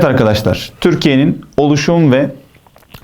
Evet arkadaşlar, Türkiye'nin oluşum ve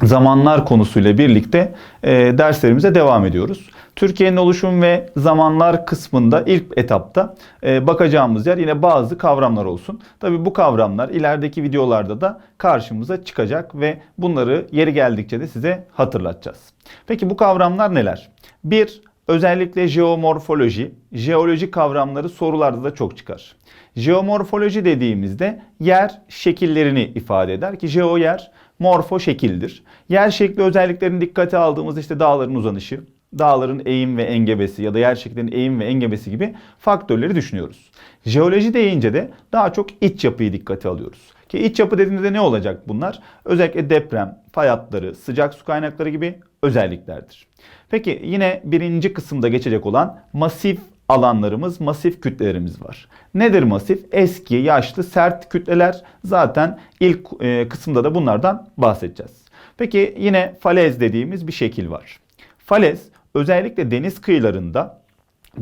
zamanlar konusuyla birlikte e, derslerimize devam ediyoruz. Türkiye'nin oluşum ve zamanlar kısmında ilk etapta e, bakacağımız yer yine bazı kavramlar olsun. Tabi bu kavramlar ilerideki videolarda da karşımıza çıkacak ve bunları yeri geldikçe de size hatırlatacağız. Peki bu kavramlar neler? Bir, özellikle jeomorfoloji, jeoloji kavramları sorularda da çok çıkar. Jeomorfoloji dediğimizde yer şekillerini ifade eder ki jeo yer, morfo şekildir. Yer şekli özelliklerini dikkate aldığımızda işte dağların uzanışı, dağların eğim ve engebesi ya da yer şekillerinin eğim ve engebesi gibi faktörleri düşünüyoruz. Jeoloji deyince de daha çok iç yapıyı dikkate alıyoruz. Ki iç yapı dediğimizde ne olacak bunlar? Özellikle deprem, fay hatları, sıcak su kaynakları gibi özelliklerdir. Peki yine birinci kısımda geçecek olan masif alanlarımız, masif kütlelerimiz var. Nedir masif? Eski, yaşlı, sert kütleler. Zaten ilk e, kısımda da bunlardan bahsedeceğiz. Peki yine falez dediğimiz bir şekil var. Falez özellikle deniz kıyılarında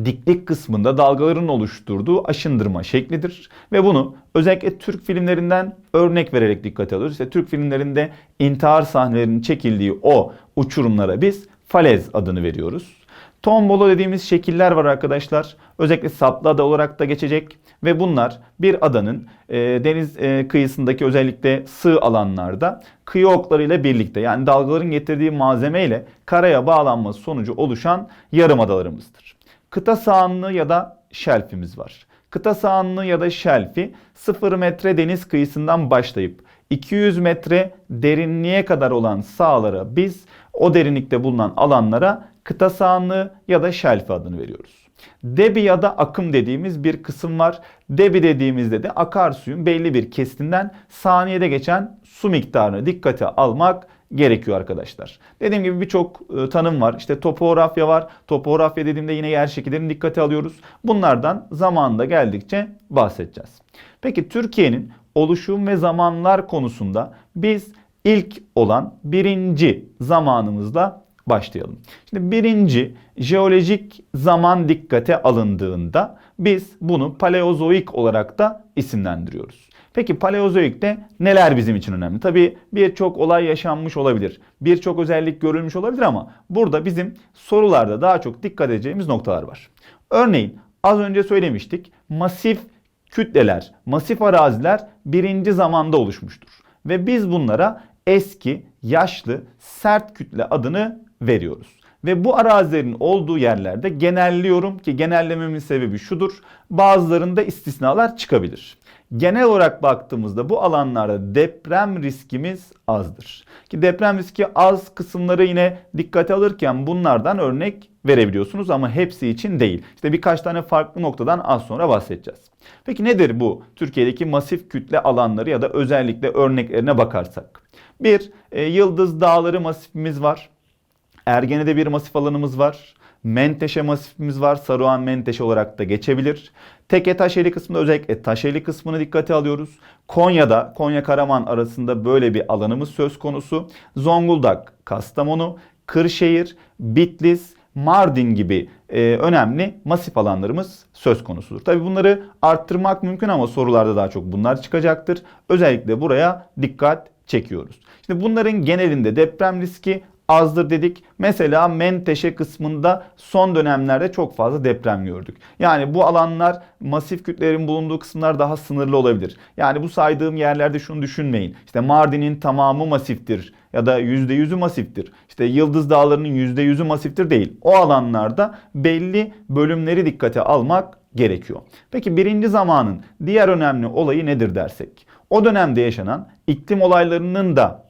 diklik kısmında dalgaların oluşturduğu aşındırma şeklidir. Ve bunu özellikle Türk filmlerinden örnek vererek dikkate alıyoruz. İşte Türk filmlerinde intihar sahnelerinin çekildiği o uçurumlara biz falez adını veriyoruz. Tombolo dediğimiz şekiller var arkadaşlar. Özellikle saplı ada olarak da geçecek ve bunlar bir adanın e, deniz e, kıyısındaki özellikle sığ alanlarda kıyı oklarıyla birlikte yani dalgaların getirdiği malzeme ile karaya bağlanması sonucu oluşan yarım adalarımızdır. Kıta sahanlığı ya da şelfimiz var. Kıta sahanlığı ya da şelfi 0 metre deniz kıyısından başlayıp 200 metre derinliğe kadar olan sahalara biz o derinlikte bulunan alanlara kıta sahanlığı ya da şelfi adını veriyoruz. Debi ya da akım dediğimiz bir kısım var. Debi dediğimizde de akarsuyun belli bir kestinden saniyede geçen su miktarını dikkate almak gerekiyor arkadaşlar. Dediğim gibi birçok e, tanım var. İşte topografya var. Topografya dediğimde yine yer şekillerini dikkate alıyoruz. Bunlardan zamanında geldikçe bahsedeceğiz. Peki Türkiye'nin oluşum ve zamanlar konusunda biz ilk olan birinci zamanımızla başlayalım. Şimdi birinci jeolojik zaman dikkate alındığında biz bunu paleozoik olarak da isimlendiriyoruz. Peki paleozoikte neler bizim için önemli? Tabii birçok olay yaşanmış olabilir. Birçok özellik görülmüş olabilir ama burada bizim sorularda daha çok dikkat edeceğimiz noktalar var. Örneğin az önce söylemiştik masif kütleler, masif araziler birinci zamanda oluşmuştur. Ve biz bunlara eski, yaşlı, sert kütle adını veriyoruz. Ve bu arazilerin olduğu yerlerde genelliyorum ki genellememin sebebi şudur. Bazılarında istisnalar çıkabilir. Genel olarak baktığımızda bu alanlarda deprem riskimiz azdır. Ki deprem riski az kısımları yine dikkate alırken bunlardan örnek verebiliyorsunuz ama hepsi için değil. İşte birkaç tane farklı noktadan az sonra bahsedeceğiz. Peki nedir bu Türkiye'deki masif kütle alanları ya da özellikle örneklerine bakarsak? Bir, e, Yıldız Dağları masifimiz var. Ergene'de bir masif alanımız var. Menteşe masifimiz var. Saruhan Menteşe olarak da geçebilir. Teke Taşeli kısmında özellikle Taşeli kısmını dikkate alıyoruz. Konya'da Konya Karaman arasında böyle bir alanımız söz konusu. Zonguldak, Kastamonu, Kırşehir, Bitlis, Mardin gibi e, önemli masif alanlarımız söz konusudur. Tabi bunları arttırmak mümkün ama sorularda daha çok bunlar çıkacaktır. Özellikle buraya dikkat çekiyoruz. Şimdi bunların genelinde deprem riski azdır dedik. Mesela Menteşe kısmında son dönemlerde çok fazla deprem gördük. Yani bu alanlar masif kütlelerin bulunduğu kısımlar daha sınırlı olabilir. Yani bu saydığım yerlerde şunu düşünmeyin. İşte Mardin'in tamamı masiftir ya da %100'ü masiftir. İşte Yıldız Dağları'nın %100'ü masiftir değil. O alanlarda belli bölümleri dikkate almak gerekiyor. Peki birinci zamanın diğer önemli olayı nedir dersek? O dönemde yaşanan iklim olaylarının da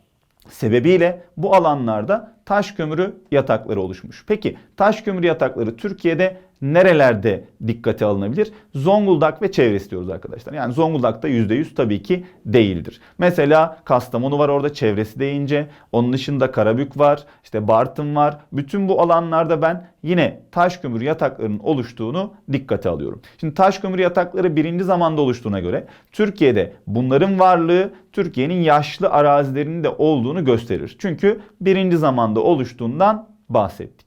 sebebiyle bu alanlarda taş kömürü yatakları oluşmuş. Peki taş kömürü yatakları Türkiye'de nerelerde dikkate alınabilir? Zonguldak ve çevresi diyoruz arkadaşlar. Yani Zonguldak'ta %100 tabii ki değildir. Mesela Kastamonu var orada çevresi deyince. Onun dışında Karabük var, işte Bartın var. Bütün bu alanlarda ben yine taş kömür yataklarının oluştuğunu dikkate alıyorum. Şimdi taş kömür yatakları birinci zamanda oluştuğuna göre Türkiye'de bunların varlığı Türkiye'nin yaşlı arazilerinde olduğunu gösterir. Çünkü birinci zamanda oluştuğundan bahsettik.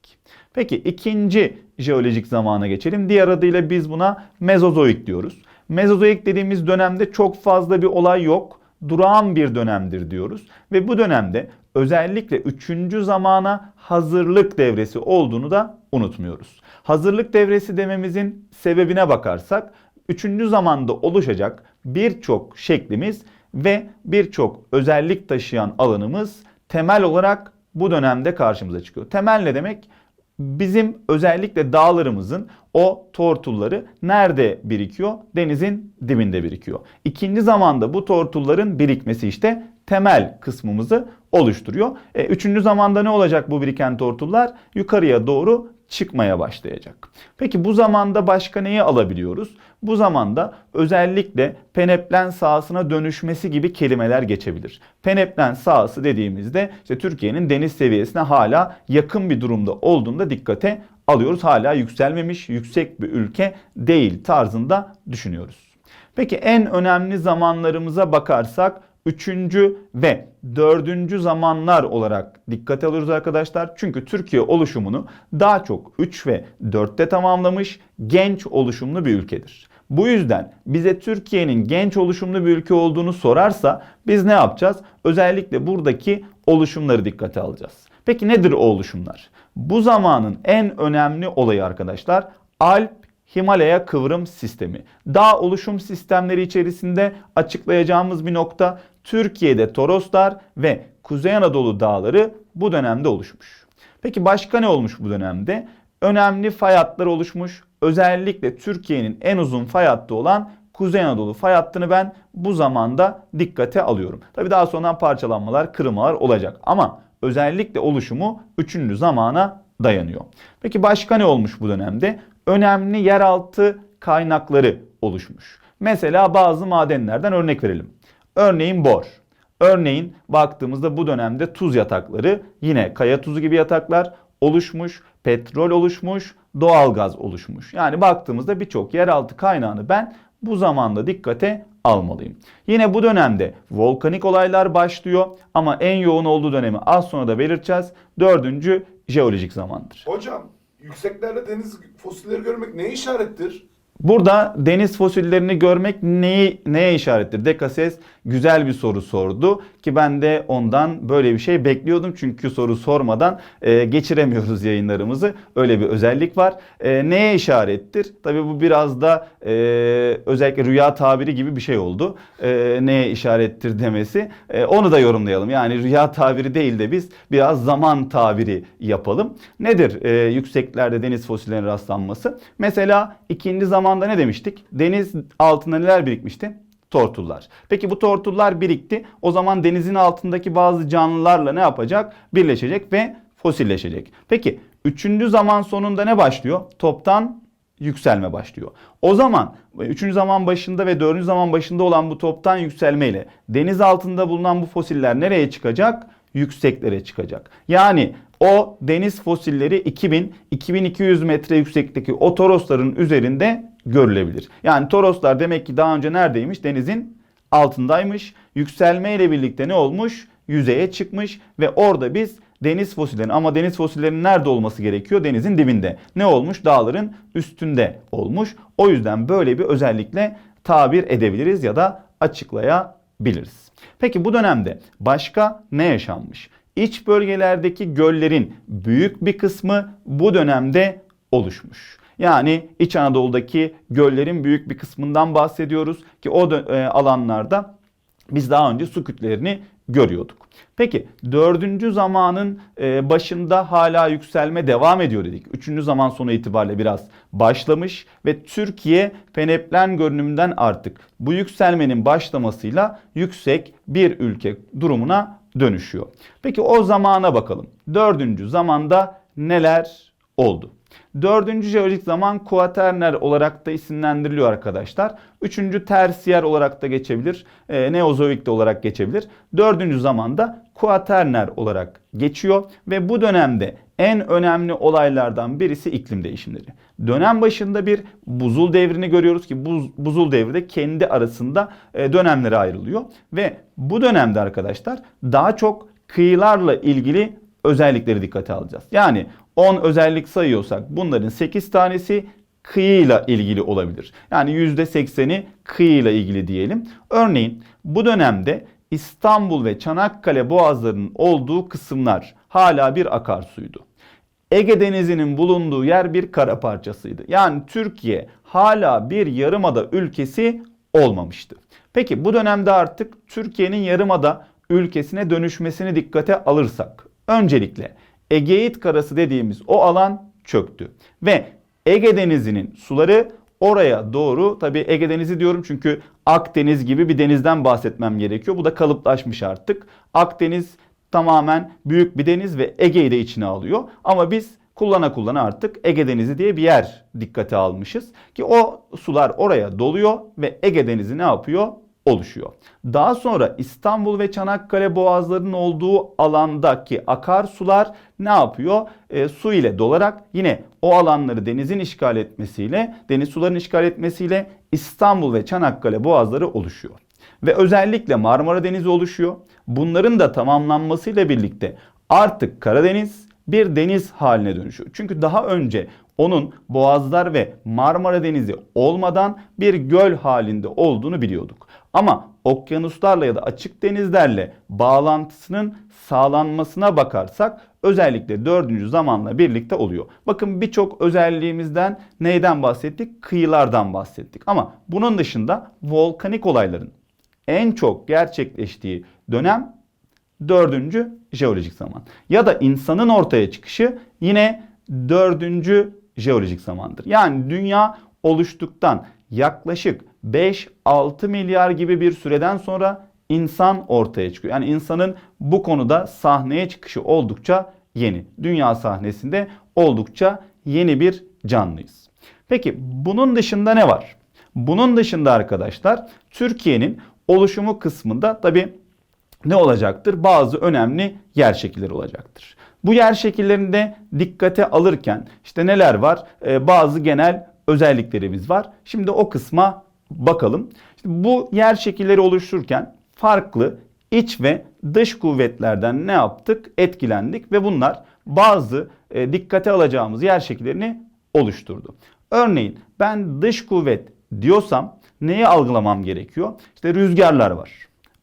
Peki ikinci jeolojik zamana geçelim. Diğer adıyla biz buna Mezozoik diyoruz. Mezozoik dediğimiz dönemde çok fazla bir olay yok. durağan bir dönemdir diyoruz. Ve bu dönemde özellikle üçüncü zamana hazırlık devresi olduğunu da unutmuyoruz. Hazırlık devresi dememizin sebebine bakarsak üçüncü zamanda oluşacak birçok şeklimiz ve birçok özellik taşıyan alanımız temel olarak bu dönemde karşımıza çıkıyor. Temel ne demek? Bizim özellikle dağlarımızın o tortulları nerede birikiyor? Denizin dibinde birikiyor. İkinci zamanda bu tortulların birikmesi işte temel kısmımızı oluşturuyor. E, üçüncü zamanda ne olacak bu biriken tortullar? Yukarıya doğru çıkmaya başlayacak. Peki bu zamanda başka neyi alabiliyoruz? Bu zamanda özellikle peneplen sahasına dönüşmesi gibi kelimeler geçebilir. Peneplen sahası dediğimizde işte Türkiye'nin deniz seviyesine hala yakın bir durumda olduğunda dikkate alıyoruz. Hala yükselmemiş, yüksek bir ülke değil tarzında düşünüyoruz. Peki en önemli zamanlarımıza bakarsak üçüncü ve dördüncü zamanlar olarak dikkate alıyoruz arkadaşlar. Çünkü Türkiye oluşumunu daha çok 3 ve 4'te tamamlamış genç oluşumlu bir ülkedir. Bu yüzden bize Türkiye'nin genç oluşumlu bir ülke olduğunu sorarsa biz ne yapacağız? Özellikle buradaki oluşumları dikkate alacağız. Peki nedir o oluşumlar? Bu zamanın en önemli olayı arkadaşlar Alp Himalaya kıvrım sistemi. Dağ oluşum sistemleri içerisinde açıklayacağımız bir nokta Türkiye'de Toroslar ve Kuzey Anadolu dağları bu dönemde oluşmuş. Peki başka ne olmuş bu dönemde? Önemli fay hatları oluşmuş. Özellikle Türkiye'nin en uzun fay hattı olan Kuzey Anadolu fay hattını ben bu zamanda dikkate alıyorum. Tabi daha sonra parçalanmalar, kırılmalar olacak ama özellikle oluşumu 3. zamana dayanıyor. Peki başka ne olmuş bu dönemde? Önemli yeraltı kaynakları oluşmuş. Mesela bazı madenlerden örnek verelim. Örneğin bor. Örneğin baktığımızda bu dönemde tuz yatakları yine kaya tuzu gibi yataklar oluşmuş, petrol oluşmuş, doğalgaz oluşmuş. Yani baktığımızda birçok yeraltı kaynağını ben bu zamanda dikkate almalıyım. Yine bu dönemde volkanik olaylar başlıyor ama en yoğun olduğu dönemi az sonra da belirteceğiz. Dördüncü jeolojik zamandır. Hocam yükseklerde deniz fosilleri görmek neye işarettir? Burada deniz fosillerini görmek neyi, neye işarettir? Dekases güzel bir soru sordu ki ben de ondan böyle bir şey bekliyordum. Çünkü soru sormadan e, geçiremiyoruz yayınlarımızı. Öyle bir özellik var. E, neye işarettir? Tabii bu biraz da e, özellikle rüya tabiri gibi bir şey oldu. E, neye işarettir demesi. E, onu da yorumlayalım. Yani rüya tabiri değil de biz biraz zaman tabiri yapalım. Nedir e, yükseklerde deniz fosillerinin rastlanması? Mesela ikinci zamanda ne demiştik? Deniz altında neler birikmişti? Tortullar. Peki bu tortullar birikti. O zaman denizin altındaki bazı canlılarla ne yapacak? Birleşecek ve fosilleşecek. Peki üçüncü zaman sonunda ne başlıyor? Toptan yükselme başlıyor. O zaman üçüncü zaman başında ve dördüncü zaman başında olan bu toptan yükselmeyle deniz altında bulunan bu fosiller nereye çıkacak? Yükseklere çıkacak. Yani o deniz fosilleri 2000-2200 metre yükseklikteki o torosların üzerinde görülebilir. Yani toroslar demek ki daha önce neredeymiş? Denizin altındaymış. Yükselme ile birlikte ne olmuş? Yüzeye çıkmış ve orada biz deniz fosillerinin ama deniz fosillerinin nerede olması gerekiyor? Denizin dibinde. Ne olmuş? Dağların üstünde olmuş. O yüzden böyle bir özellikle tabir edebiliriz ya da açıklayabiliriz. Peki bu dönemde başka ne yaşanmış? İç bölgelerdeki göllerin büyük bir kısmı bu dönemde oluşmuş. Yani İç Anadolu'daki göllerin büyük bir kısmından bahsediyoruz ki o e, alanlarda biz daha önce su kütlelerini görüyorduk. Peki dördüncü zamanın e, başında hala yükselme devam ediyor dedik. Üçüncü zaman sonu itibariyle biraz başlamış ve Türkiye peneplen görünümünden artık bu yükselmenin başlamasıyla yüksek bir ülke durumuna dönüşüyor. Peki o zamana bakalım. Dördüncü zamanda neler oldu? Dördüncü jeolojik zaman kuaterner olarak da isimlendiriliyor arkadaşlar. Üçüncü tersiyer olarak da geçebilir. E, Neozoik de olarak geçebilir. Dördüncü zamanda kuaterner olarak geçiyor ve bu dönemde en önemli olaylardan birisi iklim değişimleri. Dönem başında bir buzul devrini görüyoruz ki buz, buzul devri de kendi arasında e, dönemlere ayrılıyor ve bu dönemde arkadaşlar daha çok kıyılarla ilgili özellikleri dikkate alacağız. Yani 10 özellik sayıyorsak bunların 8 tanesi kıyıyla ilgili olabilir. Yani %80'i kıyıyla ilgili diyelim. Örneğin bu dönemde İstanbul ve Çanakkale boğazlarının olduğu kısımlar hala bir akarsuydu. Ege Denizi'nin bulunduğu yer bir kara parçasıydı. Yani Türkiye hala bir yarımada ülkesi olmamıştı. Peki bu dönemde artık Türkiye'nin yarımada ülkesine dönüşmesini dikkate alırsak öncelikle Egeit Karası dediğimiz o alan çöktü ve Ege Denizi'nin suları oraya doğru tabi Ege Denizi diyorum çünkü Akdeniz gibi bir denizden bahsetmem gerekiyor. Bu da kalıplaşmış artık. Akdeniz tamamen büyük bir deniz ve Ege'yi de içine alıyor. Ama biz kullana kullana artık Ege Denizi diye bir yer dikkate almışız. Ki o sular oraya doluyor ve Ege Denizi ne yapıyor? oluşuyor. Daha sonra İstanbul ve Çanakkale boğazlarının olduğu alandaki akarsular ne yapıyor? E, su ile dolarak yine o alanları denizin işgal etmesiyle, deniz suların işgal etmesiyle İstanbul ve Çanakkale boğazları oluşuyor. Ve özellikle Marmara Denizi oluşuyor. Bunların da tamamlanmasıyla birlikte artık Karadeniz bir deniz haline dönüşüyor. Çünkü daha önce onun Boğazlar ve Marmara Denizi olmadan bir göl halinde olduğunu biliyorduk. Ama okyanuslarla ya da açık denizlerle bağlantısının sağlanmasına bakarsak özellikle dördüncü zamanla birlikte oluyor. Bakın birçok özelliğimizden neyden bahsettik? Kıyılardan bahsettik. Ama bunun dışında volkanik olayların en çok gerçekleştiği dönem dördüncü jeolojik zaman. Ya da insanın ortaya çıkışı yine dördüncü jeolojik zamandır. Yani dünya oluştuktan yaklaşık 5-6 milyar gibi bir süreden sonra insan ortaya çıkıyor. Yani insanın bu konuda sahneye çıkışı oldukça yeni. Dünya sahnesinde oldukça yeni bir canlıyız. Peki bunun dışında ne var? Bunun dışında arkadaşlar Türkiye'nin oluşumu kısmında tabi ne olacaktır? Bazı önemli yer şekilleri olacaktır. Bu yer şekillerinde dikkate alırken işte neler var? Ee, bazı genel özelliklerimiz var. Şimdi o kısma bakalım. İşte bu yer şekilleri oluştururken farklı iç ve dış kuvvetlerden ne yaptık? Etkilendik ve bunlar bazı e, dikkate alacağımız yer şekillerini oluşturdu. Örneğin ben dış kuvvet diyorsam neyi algılamam gerekiyor? İşte rüzgarlar var,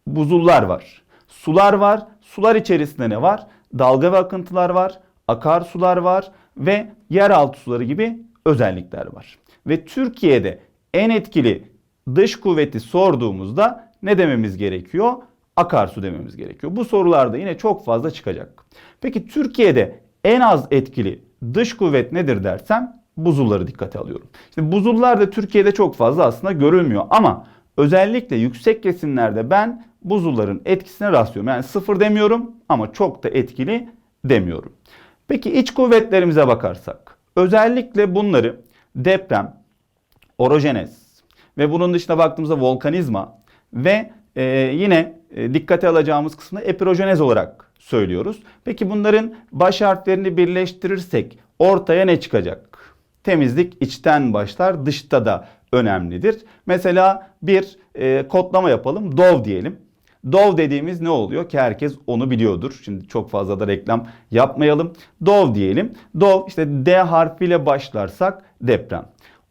buzullar var, sular var. Sular içerisinde ne var? Dalga ve akıntılar var, akarsular var ve yeraltı suları gibi özellikler var. Ve Türkiye'de en etkili dış kuvveti sorduğumuzda ne dememiz gerekiyor? Akarsu dememiz gerekiyor. Bu sorularda yine çok fazla çıkacak. Peki Türkiye'de en az etkili dış kuvvet nedir dersem buzulları dikkate alıyorum. İşte buzullar da Türkiye'de çok fazla aslında görülmüyor ama özellikle yüksek kesimlerde ben buzulların etkisine rastlıyorum. Yani sıfır demiyorum ama çok da etkili demiyorum. Peki iç kuvvetlerimize bakarsak özellikle bunları deprem, orojenez ve bunun dışında baktığımızda volkanizma ve e, yine e, dikkate alacağımız kısmı epirojenez olarak söylüyoruz. Peki bunların baş harflerini birleştirirsek ortaya ne çıkacak? Temizlik içten başlar, dışta da önemlidir. Mesela bir e, kodlama yapalım. Dov diyelim. Dov dediğimiz ne oluyor ki herkes onu biliyordur. Şimdi çok fazla da reklam yapmayalım. Dov diyelim. Dov işte D harfiyle başlarsak deprem.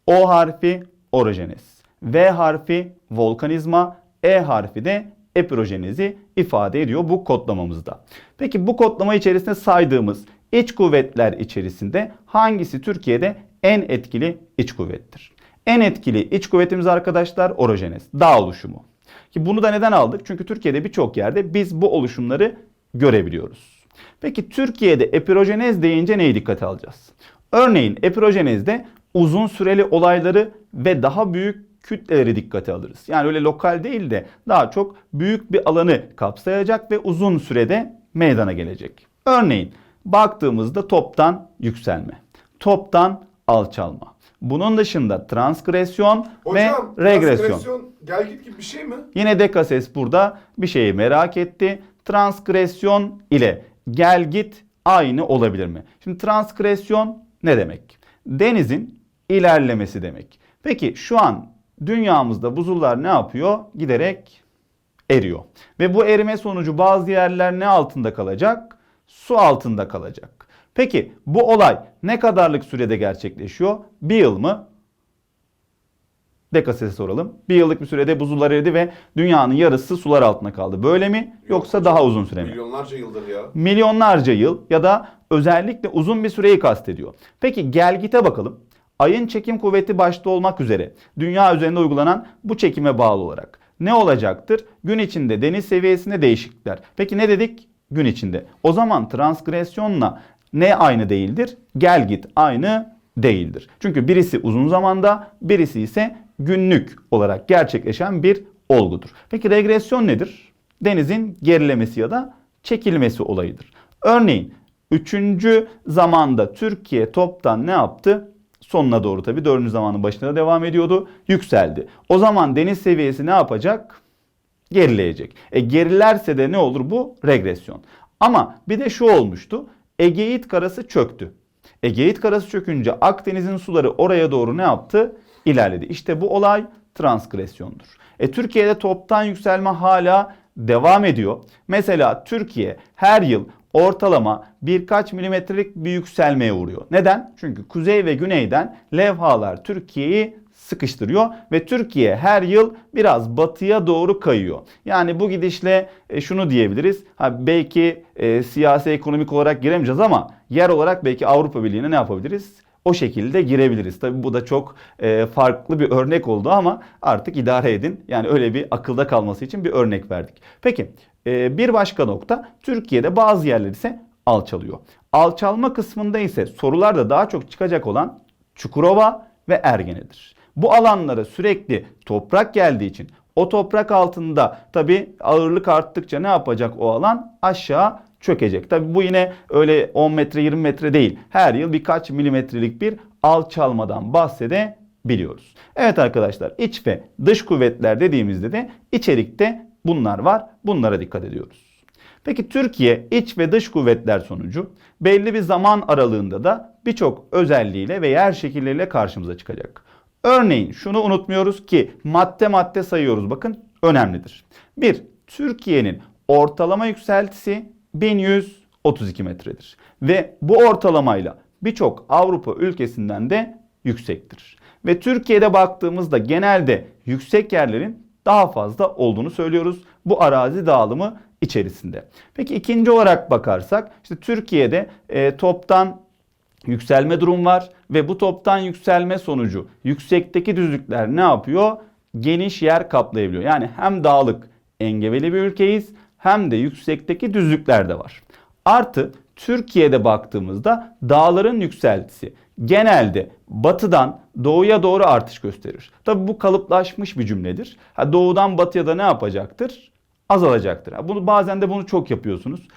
O harfi orojenez. V harfi volkanizma. E harfi de epirojenezi ifade ediyor bu kodlamamızda. Peki bu kodlama içerisinde saydığımız iç kuvvetler içerisinde hangisi Türkiye'de en etkili iç kuvvettir? En etkili iç kuvvetimiz arkadaşlar orojenez, dağ oluşumu. Ki bunu da neden aldık? Çünkü Türkiye'de birçok yerde biz bu oluşumları görebiliyoruz. Peki Türkiye'de epirojenez deyince neyi dikkate alacağız? Örneğin epirojenezde uzun süreli olayları ve daha büyük kütleleri dikkate alırız. Yani öyle lokal değil de daha çok büyük bir alanı kapsayacak ve uzun sürede meydana gelecek. Örneğin baktığımızda toptan yükselme, toptan alçalma. Bunun dışında transgresyon Hocam, ve regresyon. transgresyon gel git gibi bir şey mi? Yine Dekases burada bir şeyi merak etti. Transgresyon ile gel git aynı olabilir mi? Şimdi transgresyon ne demek? Denizin ilerlemesi demek. Peki şu an dünyamızda buzullar ne yapıyor? Giderek eriyor. Ve bu erime sonucu bazı yerler ne altında kalacak? Su altında kalacak. Peki bu olay ne kadarlık sürede gerçekleşiyor? Bir yıl mı? Dekases'e soralım. Bir yıllık bir sürede buzullar eridi ve dünyanın yarısı sular altında kaldı. Böyle mi yoksa daha uzun süre mi? Milyonlarca yıldır ya. milyonlarca yıl ya da özellikle uzun bir süreyi kastediyor. Peki gelgite bakalım. Ayın çekim kuvveti başta olmak üzere dünya üzerinde uygulanan bu çekime bağlı olarak ne olacaktır? Gün içinde deniz seviyesinde değişiklikler. Peki ne dedik? Gün içinde. O zaman transgresyonla ne aynı değildir? Gelgit aynı değildir. Çünkü birisi uzun zamanda, birisi ise günlük olarak gerçekleşen bir olgudur. Peki regresyon nedir? Denizin gerilemesi ya da çekilmesi olayıdır. Örneğin 3. zamanda Türkiye toptan ne yaptı? Sonuna doğru tabii 4. zamanın başında da devam ediyordu. Yükseldi. O zaman deniz seviyesi ne yapacak? Gerileyecek. E gerilerse de ne olur bu? Regresyon. Ama bir de şu olmuştu. Egeit karası çöktü. Egeit karası çökünce Akdeniz'in suları oraya doğru ne yaptı? İlerledi. İşte bu olay transgresyondur. E Türkiye'de toptan yükselme hala devam ediyor. Mesela Türkiye her yıl ortalama birkaç milimetrelik bir yükselmeye uğruyor. Neden? Çünkü kuzey ve güneyden levhalar Türkiye'yi sıkıştırıyor ve Türkiye her yıl biraz batıya doğru kayıyor. Yani bu gidişle e, şunu diyebiliriz. Ha, belki e, siyasi ekonomik olarak giremeyeceğiz ama yer olarak belki Avrupa Birliği'ne ne yapabiliriz? O şekilde girebiliriz. Tabi bu da çok e, farklı bir örnek oldu ama artık idare edin. Yani öyle bir akılda kalması için bir örnek verdik. Peki e, bir başka nokta Türkiye'de bazı yerler ise alçalıyor. Alçalma kısmında ise sorularda daha çok çıkacak olan Çukurova ve Ergene'dir. Bu alanlara sürekli toprak geldiği için o toprak altında tabi ağırlık arttıkça ne yapacak o alan? Aşağı çökecek. Tabi bu yine öyle 10 metre 20 metre değil. Her yıl birkaç milimetrelik bir alçalmadan bahsedebiliyoruz. Evet arkadaşlar iç ve dış kuvvetler dediğimizde de içerikte bunlar var. Bunlara dikkat ediyoruz. Peki Türkiye iç ve dış kuvvetler sonucu belli bir zaman aralığında da birçok özelliğiyle ve yer şekilleriyle karşımıza çıkacak. Örneğin şunu unutmuyoruz ki madde madde sayıyoruz bakın önemlidir. 1. Türkiye'nin ortalama yükseltisi 1132 metredir. Ve bu ortalamayla birçok Avrupa ülkesinden de yüksektir. Ve Türkiye'de baktığımızda genelde yüksek yerlerin daha fazla olduğunu söylüyoruz bu arazi dağılımı içerisinde. Peki ikinci olarak bakarsak işte Türkiye'de e, toptan yükselme durum var ve bu toptan yükselme sonucu yüksekteki düzlükler ne yapıyor? Geniş yer kaplayabiliyor. Yani hem dağlık engebeli bir ülkeyiz hem de yüksekteki düzlükler de var. Artı Türkiye'de baktığımızda dağların yükseltisi genelde batıdan doğuya doğru artış gösterir. Tabi bu kalıplaşmış bir cümledir. Ha, doğudan batıya da ne yapacaktır? Azalacaktır. Ha, bunu bazen de bunu çok yapıyorsunuz.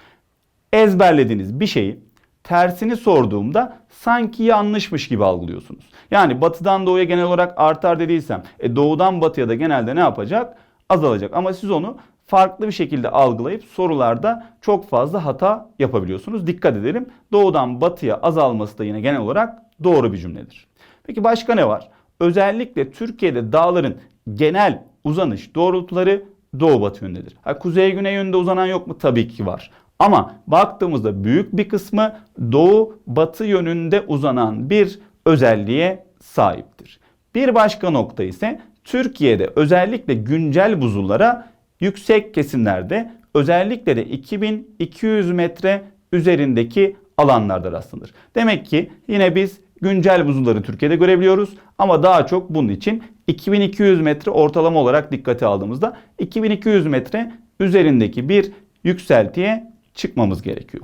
Ezberlediğiniz bir şeyi tersini sorduğumda sanki yanlışmış gibi algılıyorsunuz. Yani batıdan doğuya genel olarak artar dediysem e, doğudan batıya da genelde ne yapacak? Azalacak. Ama siz onu farklı bir şekilde algılayıp sorularda çok fazla hata yapabiliyorsunuz. Dikkat edelim. Doğudan batıya azalması da yine genel olarak doğru bir cümledir. Peki başka ne var? Özellikle Türkiye'de dağların genel uzanış doğrultuları doğu batı yönündedir. Ha, kuzey güney yönünde uzanan yok mu? Tabii ki var. Ama baktığımızda büyük bir kısmı doğu batı yönünde uzanan bir özelliğe sahiptir. Bir başka nokta ise Türkiye'de özellikle güncel buzullara yüksek kesimlerde özellikle de 2200 metre üzerindeki alanlarda rastlanır. Demek ki yine biz güncel buzulları Türkiye'de görebiliyoruz ama daha çok bunun için 2200 metre ortalama olarak dikkate aldığımızda 2200 metre üzerindeki bir yükseltiye çıkmamız gerekiyor.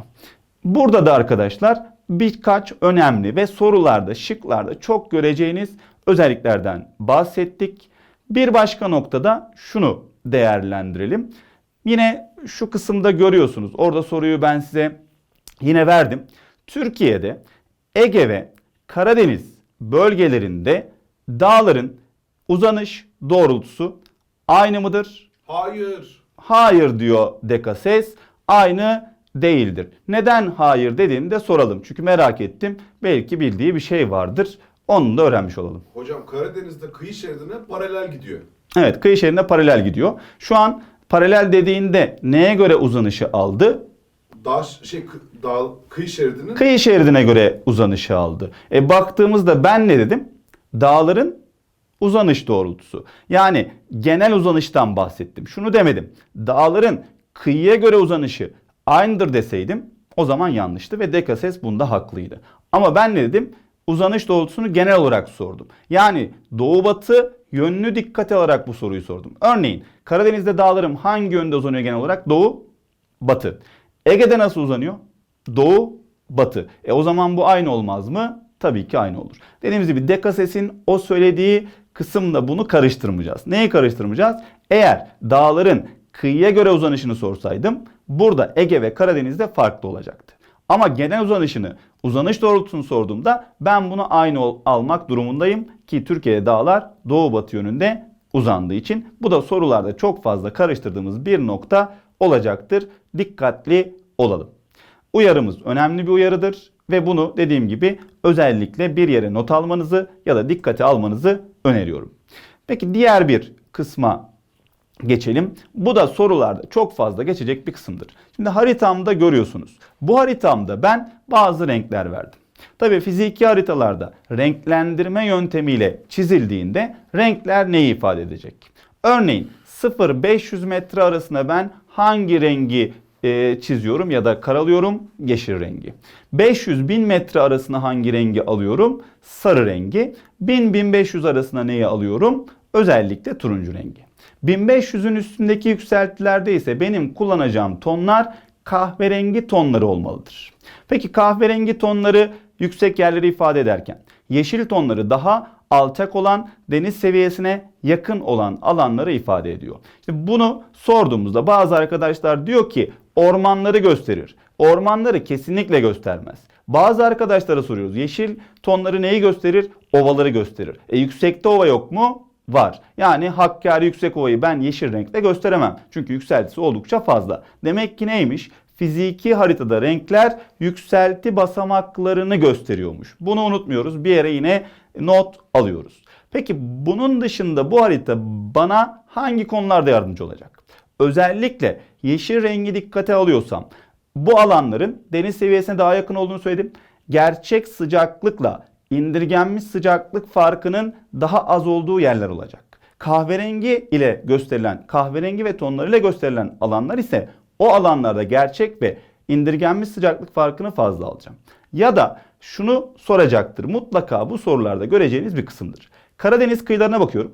Burada da arkadaşlar birkaç önemli ve sorularda, şıklarda çok göreceğiniz özelliklerden bahsettik. Bir başka noktada şunu değerlendirelim. Yine şu kısımda görüyorsunuz. Orada soruyu ben size yine verdim. Türkiye'de Ege ve Karadeniz bölgelerinde dağların uzanış doğrultusu aynı mıdır? Hayır. Hayır diyor Dekases. Aynı değildir. Neden hayır dediğini de soralım. Çünkü merak ettim. Belki bildiği bir şey vardır. Onu da öğrenmiş olalım. Hocam Karadeniz'de kıyı şeridine paralel gidiyor. Evet kıyı şeridine paralel gidiyor. Şu an paralel dediğinde neye göre uzanışı aldı? Dağ şey dağ kıyı şeridinin Kıyı şeridine göre uzanışı aldı. E baktığımızda ben ne dedim? Dağların uzanış doğrultusu. Yani genel uzanıştan bahsettim. Şunu demedim. Dağların kıyıya göre uzanışı aynıdır deseydim o zaman yanlıştı ve Dekases bunda haklıydı. Ama ben ne dedim? Uzanış doğrultusunu genel olarak sordum. Yani doğu batı yönünü dikkate alarak bu soruyu sordum. Örneğin Karadeniz'de dağlarım hangi yönde uzanıyor genel olarak? Doğu, batı. Ege'de nasıl uzanıyor? Doğu, batı. E o zaman bu aynı olmaz mı? Tabii ki aynı olur. Dediğimiz gibi Dekases'in o söylediği kısımda bunu karıştırmayacağız. Neyi karıştırmayacağız? Eğer dağların kıyıya göre uzanışını sorsaydım burada Ege ve Karadeniz'de farklı olacaktı. Ama genel uzanışını, uzanış doğrultusunu sorduğumda ben bunu aynı ol- almak durumundayım ki Türkiye'de dağlar doğu batı yönünde uzandığı için bu da sorularda çok fazla karıştırdığımız bir nokta olacaktır. Dikkatli olalım. Uyarımız önemli bir uyarıdır ve bunu dediğim gibi özellikle bir yere not almanızı ya da dikkate almanızı öneriyorum. Peki diğer bir kısma geçelim. Bu da sorularda çok fazla geçecek bir kısımdır. Şimdi haritamda görüyorsunuz. Bu haritamda ben bazı renkler verdim. Tabii fiziki haritalarda renklendirme yöntemiyle çizildiğinde renkler neyi ifade edecek? Örneğin 0-500 metre arasında ben hangi rengi e, çiziyorum ya da karalıyorum? Yeşil rengi. 500-1000 metre arasına hangi rengi alıyorum? Sarı rengi. 1000-1500 arasına neyi alıyorum? Özellikle turuncu rengi. 1500'ün üstündeki yükseltilerde ise benim kullanacağım tonlar kahverengi tonları olmalıdır. Peki kahverengi tonları yüksek yerleri ifade ederken yeşil tonları daha alçak olan deniz seviyesine yakın olan alanları ifade ediyor. İşte bunu sorduğumuzda bazı arkadaşlar diyor ki ormanları gösterir. Ormanları kesinlikle göstermez. Bazı arkadaşlara soruyoruz. Yeşil tonları neyi gösterir? Ovaları gösterir. E yüksekte ova yok mu? Var. Yani Hakkari yüksek ovayı ben yeşil renkle gösteremem. Çünkü yükseltisi oldukça fazla. Demek ki neymiş? Fiziki haritada renkler yükselti basamaklarını gösteriyormuş. Bunu unutmuyoruz. Bir yere yine not alıyoruz. Peki bunun dışında bu harita bana hangi konularda yardımcı olacak? Özellikle yeşil rengi dikkate alıyorsam bu alanların deniz seviyesine daha yakın olduğunu söyledim. Gerçek sıcaklıkla indirgenmiş sıcaklık farkının daha az olduğu yerler olacak. Kahverengi ile gösterilen, kahverengi ve tonlarıyla gösterilen alanlar ise o alanlarda gerçek ve indirgenmiş sıcaklık farkını fazla alacağım. Ya da şunu soracaktır. Mutlaka bu sorularda göreceğiniz bir kısımdır. Karadeniz kıyılarına bakıyorum.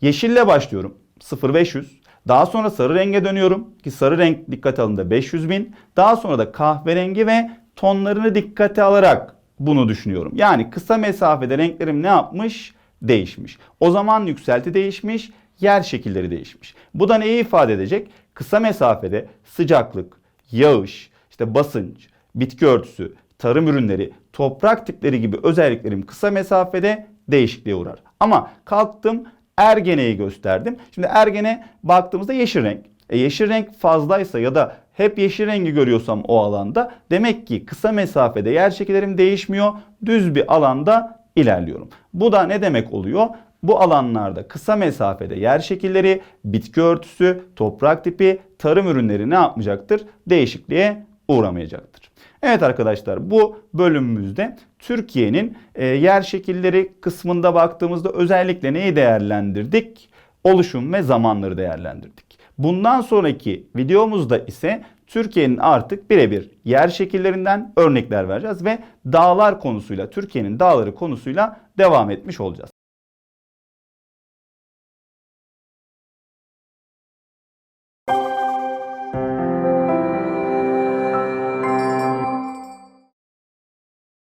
Yeşille başlıyorum. 0500. Daha sonra sarı renge dönüyorum ki sarı renk dikkate alında 500 bin. Daha sonra da kahverengi ve tonlarını dikkate alarak bunu düşünüyorum. Yani kısa mesafede renklerim ne yapmış? Değişmiş. O zaman yükselti değişmiş, yer şekilleri değişmiş. Bu da neyi ifade edecek? Kısa mesafede sıcaklık, yağış, işte basınç, bitki örtüsü, tarım ürünleri, toprak tipleri gibi özelliklerim kısa mesafede değişikliğe uğrar. Ama kalktım Ergene'yi gösterdim. Şimdi Ergene baktığımızda yeşil renk. E yeşil renk fazlaysa ya da hep yeşil rengi görüyorsam o alanda demek ki kısa mesafede yer şekillerim değişmiyor. Düz bir alanda ilerliyorum. Bu da ne demek oluyor? Bu alanlarda kısa mesafede yer şekilleri, bitki örtüsü, toprak tipi, tarım ürünleri ne yapmayacaktır? Değişikliğe uğramayacaktır. Evet arkadaşlar bu bölümümüzde Türkiye'nin e, yer şekilleri kısmında baktığımızda özellikle neyi değerlendirdik? Oluşum ve zamanları değerlendirdik. Bundan sonraki videomuzda ise Türkiye'nin artık birebir yer şekillerinden örnekler vereceğiz ve dağlar konusuyla Türkiye'nin dağları konusuyla devam etmiş olacağız.